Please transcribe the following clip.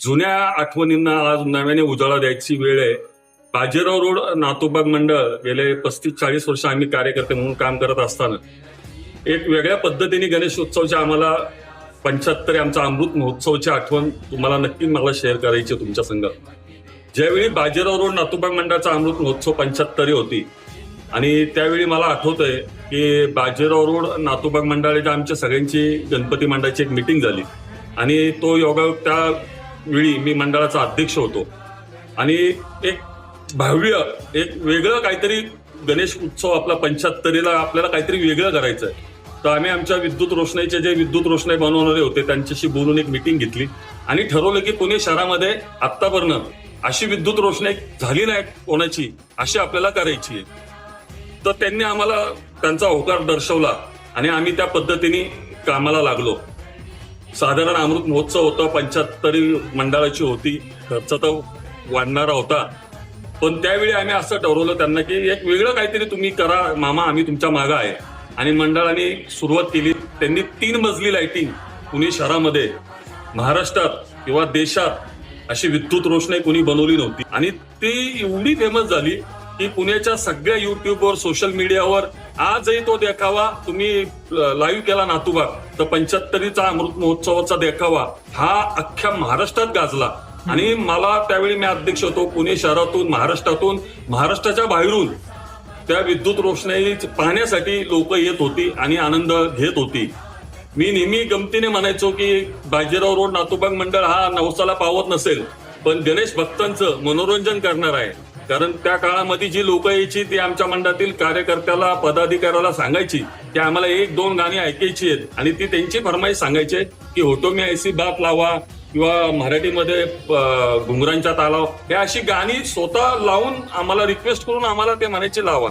जुन्या आठवणींना आज नव्याने उजाळा द्यायची वेळ आहे. बाजीराव रोड नातोबाग मंडळ गेले पस्तीस चाळीस वर्ष आम्ही कार्यकर्ते म्हणून काम करत असताना. एक वेगळ्या पद्धतीने गणेशोत्सवची आम्हाला पंच्याहत्तर आमचा अमृत महोत्सवची आठवण तुम्हाला नक्की मला शेअर करायची आहे तुमच्या संघात. ज्यावेळी बाजीराव रोड नातोबाग मंडळाचा अमृत महोत्सव पंच्याहत्तरी होती आणि त्यावेळी मला आठवतंय की बाजीराव रोड नातोबाग मंडळाच्या आमच्या सगळ्यांची गणपती मंडळाची एक मिटिंग झाली. आणि तो योगा त्या वेळी मी मंडळाचा अध्यक्ष होतो. आणि एक भव्य एक वेगळं काहीतरी गणेश उत्सव आपला पंच्याहत्तरीला आपल्याला काहीतरी वेगळं करायचं आहे तर आम्ही आमच्या विद्युत रोषणाईचे जे विद्युत रोषणाई बनवणारे होते त्यांच्याशी बोलून एक मिटिंग घेतली. आणि ठरवलं की पुणे शहरामध्ये आत्तापर्यंत अशी विद्युत रोषणाई झाली नाही कोणाची अशी आपल्याला करायची आहे. तर त्यांनी आम्हाला त्यांचा होकार दर्शवला आणि आम्ही त्या पद्धतीने कामाला लागलो. साधारण अमृत महोत्सव होता पंच्याहत्तरी मंडळाची होती. खर्च तर वाढणारा होता. पण त्यावेळी आम्ही असं ठरवलं त्यांना की एक वेगळं काहीतरी तुम्ही करा मामा आम्ही तुमच्या मागं आहे. आणि मंडळाने सुरुवात केली. त्यांनी तीन मजली लाईटिंग पुणे शहरामध्ये महाराष्ट्रात किंवा देशात अशी विद्युत रोषणाई कोणी बनवली नव्हती. आणि ती एवढी फेमस झाली की पुण्याच्या सगळ्या युट्यूबवर सोशल मीडियावर आजही तो देखावा. तुम्ही लाईव्ह केला नातूबाग तर पंच्याहत्तरीचा अमृत महोत्सवाचा देखावा. हा अख्ख्या महाराष्ट्रात गाजला. आणि मला त्यावेळी मी अध्यक्ष होतो पुणे शहरातून महाराष्ट्रातून महाराष्ट्राच्या बाहेरून. त्या विद्युत रोषणाई पाहण्यासाठी लोक येत होती आणि आनंद घेत होती. मी नेहमी गमतीने म्हणायचो की बाजीराव रोड नातूबाग मंडळ हा नवसाला पावत नसेल पण गणेश भक्तांचं मनोरंजन करणार आहे. कारण त्या काळामध्ये जी लोक यायची ती आमच्या मंडळातील कार्यकर्त्याला पदाधिकाऱ्याला सांगायची की आम्हाला एक दोन गाणी ऐकायची आहेत. आणि ती त्यांची फरमाईश सांगायचे की होतो मी ऐसी बात लावा किंवा मराठीमध्ये घुंगरांच्या तालाव हे अशी गाणी स्वतः लावून आम्हाला रिक्वेस्ट करून आम्हाला ते म्हणायचे लावा.